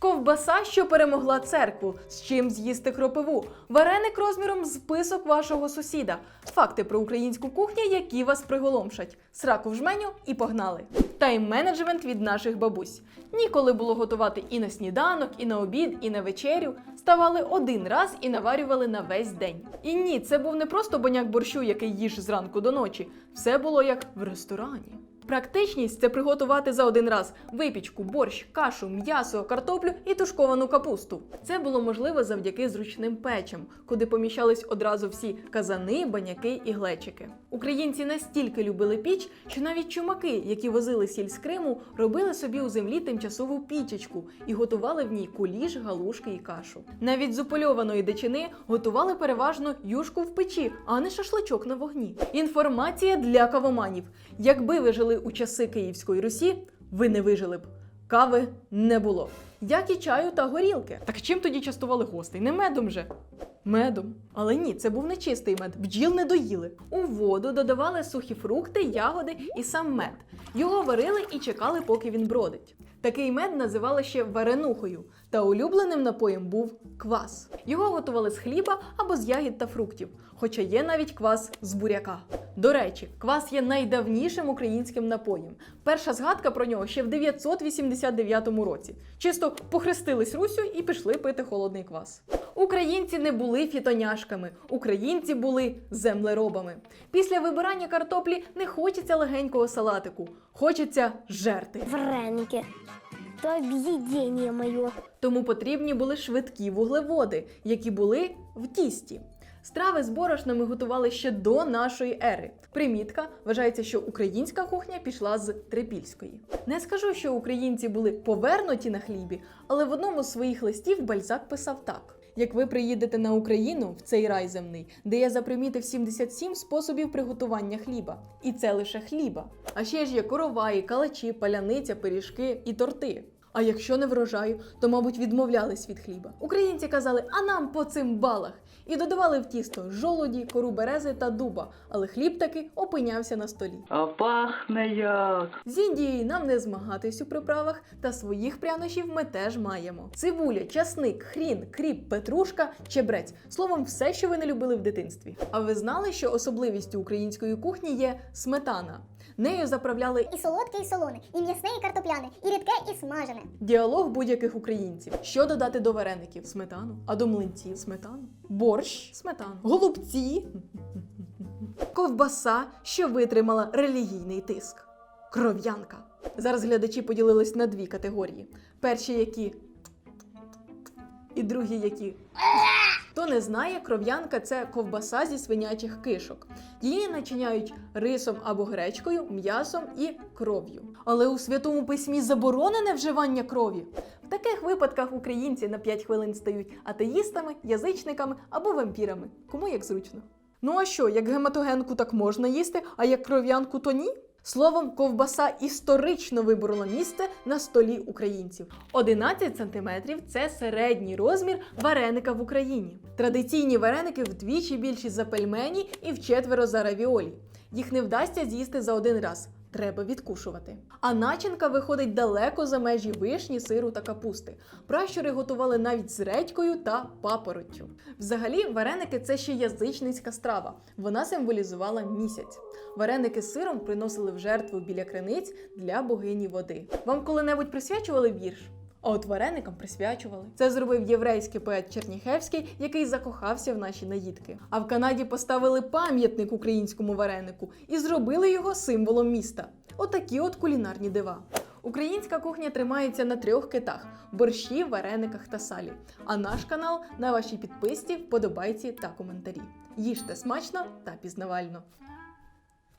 Ковбаса, що перемогла церкву, з чим з'їсти кропиву, вареник розміром з вашого сусіда. Факти про українську кухню, які вас приголомшать. Сраку в жменю і погнали. Тайм-менеджмент від наших бабусь. Ніколи було готувати і на сніданок, і на обід, і на вечерю. Ставали один раз і наварювали на весь день. І ні, це був не просто боняк борщу, який їж зранку до ночі. Все було як в ресторані. Практичність це приготувати за один раз випічку, борщ, кашу, м'ясо, картоплю і тушковану капусту. Це було можливо завдяки зручним печам, куди поміщались одразу всі казани, баняки і глечики. Українці настільки любили піч, що навіть чумаки, які возили сіль з Криму, робили собі у землі тимчасову пічечку і готували в ній куліш, галушки і кашу. Навіть з упольованої дичини готували переважно юшку в печі, а не шашличок на вогні. Інформація для кавоманів. Якби ви жили у часи Київської Русі, ви не вижили б. Кави не було. Як і чаю та горілки. Так чим тоді частували гостей? Не медом же. Медом. Але ні, це був не чистий мед, бджіл не доїли. У воду додавали сухі фрукти, ягоди і сам мед. Його варили і чекали, поки він бродить. Такий мед називали ще варенухою, та улюбленим напоєм був квас. Його готували з хліба або з ягід та фруктів, хоча є навіть квас з буряка. До речі, квас є найдавнішим українським напоєм. Перша згадка про нього ще в 989 році. Чисто похрестились Русю і пішли пити холодний квас. Українці не були фітоняшками, українці були землеробами. Після вибирання картоплі не хочеться легенького салатику, хочеться жерти. Вареники. То объедение мое. Тому потрібні були швидкі вуглеводи, які були в тісті. Страви з борошнами готували ще до нашої ери. Примітка вважається, що українська кухня пішла з трипільської. Не скажу, що українці були повернуті на хлібі, але в одному з своїх листів Бальзак писав так: як ви приїдете на Україну в цей рай земний, де я запримітив 77 способів приготування хліба, і це лише хліба. А ще ж є короваї, калачі, паляниця, пиріжки і торти. А якщо не врожаю, то, мабуть, відмовлялись від хліба. Українці казали, а нам по цим балах. І додавали в тісто жолоді, кору берези та дуба, але хліб таки опинявся на столі. А пахне як. З Індією нам не змагатись у приправах, та своїх прянощів ми теж маємо: цибуля, часник, хрін, кріп, петрушка, чебрець. Словом, все, що ви не любили в дитинстві. А ви знали, що особливістю української кухні є сметана? Нею заправляли І солодке, і солоне, і м'ясне, і картопляне, і рідке, і смажене. Діалог будь-яких українців. Що додати до вареників? Сметану. А до млинців сметану. Борщ сметану. Голубці. Ковбаса, що витримала релігійний тиск. Кров'янка. Зараз глядачі поділились на дві категорії: перші, які. І другі, які. Не знає, кров'янка це ковбаса зі свинячих кишок. Її начиняють рисом або гречкою, м'ясом і кров'ю. Але у святому письмі заборонене вживання крові. В таких випадках українці на 5 хвилин стають атеїстами, язичниками або вампірами. Кому як зручно. Ну а що, як гематогенку так можна їсти, а як кров'янку то ні? Словом, ковбаса історично виборола місце на столі українців. 11 сантиметрів – це середній розмір вареника в Україні. Традиційні вареники вдвічі більші за пельмені і вчетверо за равіолі. Їх не вдасться з'їсти за один раз. Треба відкушувати. А начинка виходить далеко за межі вишні, сиру та капусти. Пращури готували навіть з редькою та папороттю. Взагалі, вареники це ще язичницька страва. Вона символізувала місяць. Вареники з сиром приносили в жертву біля криниць для богині води. Вам коли-небудь присвячували вірш? А от вареникам присвячували. Це зробив єврейський поет Черніхевський, який закохався в наші наїдки. А в Канаді поставили пам'ятник українському варенику і зробили його символом міста. Отакі от кулінарні дива. Українська кухня тримається на трьох китах: борщі, варениках та салі. А наш канал на вашій підписці, вподобайці та коментарі. Їжте смачно та пізнавально.